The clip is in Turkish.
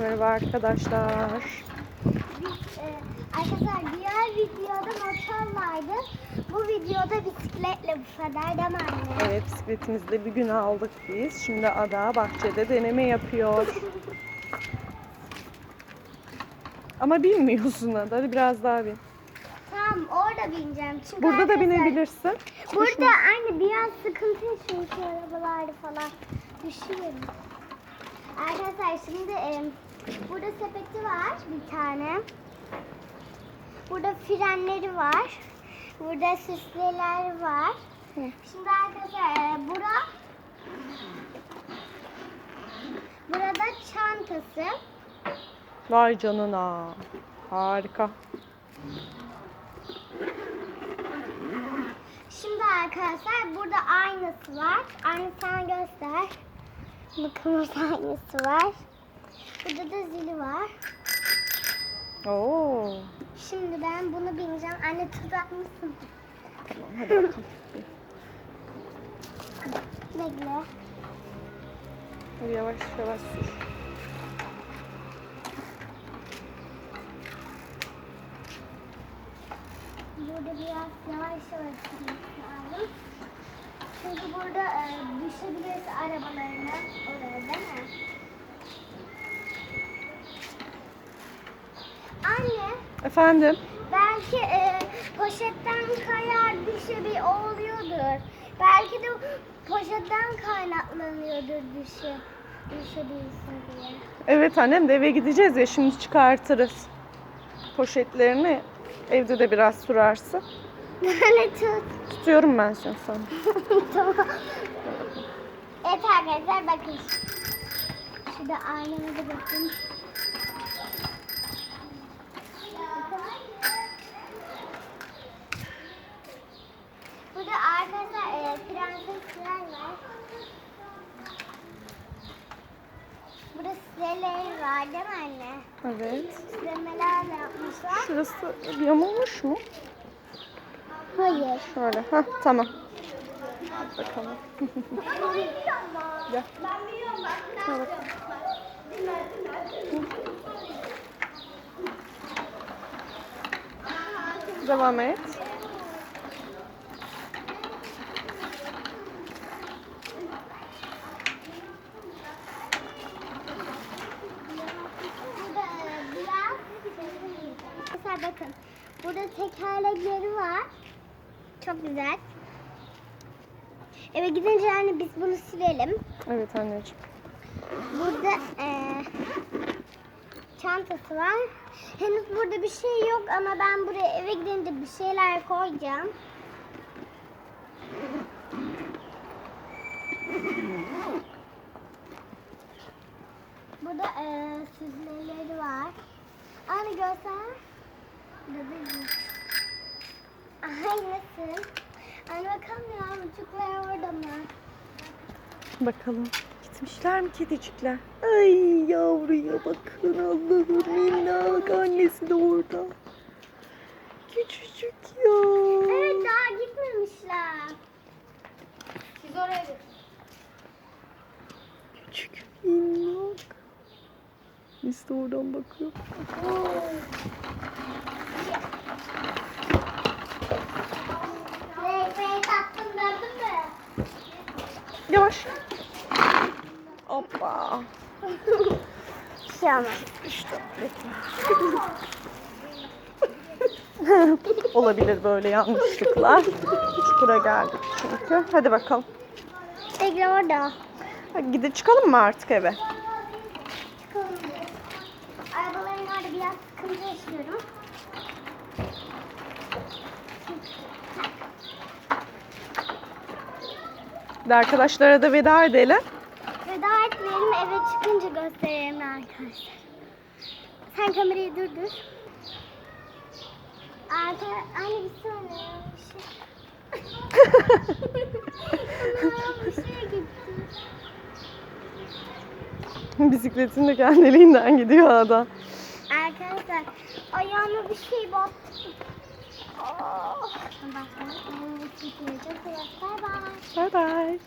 Merhaba arkadaşlar. Biz, e, arkadaşlar diğer videoda motor vardı. Bu videoda bisikletle bu kadar değil mi anne? Evet bisikletimizde bir gün aldık biz. Şimdi Ada bahçede deneme yapıyor. Ama bilmiyorsun Ada. Hadi biraz daha bin. Tamam orada bineceğim. Çünkü Burada da arkadaşlar, binebilirsin. Burada aynı biraz sıkıntı şu arabalarda falan. Düşüyorum. Arkadaşlar şimdi e, burada sepeti var bir tane. Burada frenleri var. Burada süsleler var. Hı. Şimdi arkadaşlar e, bura burada çantası. Vay canına. Harika. Şimdi arkadaşlar burada aynası var. Aynı sana göster. Bakın aynası var. Burada da zili var. Oo. Şimdi ben bunu bineceğim. Anne tuzak mısın? Tamam hadi bakalım. Bekle. Hadi yavaş yavaş sür. Burada biraz yavaş yavaş lazım. Çünkü burada e, düşebiliriz arabalarına oraya değil mi? Anne Efendim? belki e, poşetten kayar düşe bir oluyordur. Belki de poşetten kaynaklanıyordur düşe, düşebilirsin diye. Evet annem de eve gideceğiz ya şimdi çıkartırız. Poşetlerini evde de biraz sürarsın. Anne tut. Tutuyorum ben şimdi sana. tamam. Evet arkadaşlar bakın. Şurada aynamıza bakın. Burada arkadaşlar e, prensesler var. Burada sileleri var değil mi anne? Evet. Silemelerle yapmışlar. Şurası yamulmuş mu? Hayır. Şöyle. Heh, tamam. Hadi bakalım. Gel. Ben biliyorum bak. Şuna bak. Devam et. Mesela bakın. Burada tekerlekleri var. Çok güzel. Eve gidince yani biz bunu silelim. Evet anneciğim. Burada e, çantası var. Henüz burada bir şey yok ama ben buraya eve gidince bir şeyler koyacağım. Burada e, süzmeleri var. Anne göster. Bebeğim. Aynısı. Bakalım yavrucuklar orada mı? Bakalım. Gitmişler mi kedicikler? Ay yavruya bakın Allah'ım minnak. Annesi de orada. Küçücük ya. Evet daha gitmemişler. Siz oraya gidin. Küçük minnak. Biz de oradan bakıyor. Ekmeği Yavaş. Hoppa. Bir şey olmaz. İşte bekle. Olabilir böyle yanlışlıklar. Çukura geldik çünkü. Hadi bakalım. Bekle orada. Hadi gidip çıkalım mı artık eve? Çıkalım. Arabaların orada biraz sıkıntı yaşıyorum. Hadi arkadaşlara da veda edelim. Veda etmeyelim eve çıkınca gösterelim arkadaşlar. Sen kamerayı durdur. Arka, anne bir saniye. Bir şey, bir şey gitti. Bisikletin de kendiliğinden gidiyor ada. Arkadaşlar ayağıma bir şey battı. 哦，拜拜，拜拜。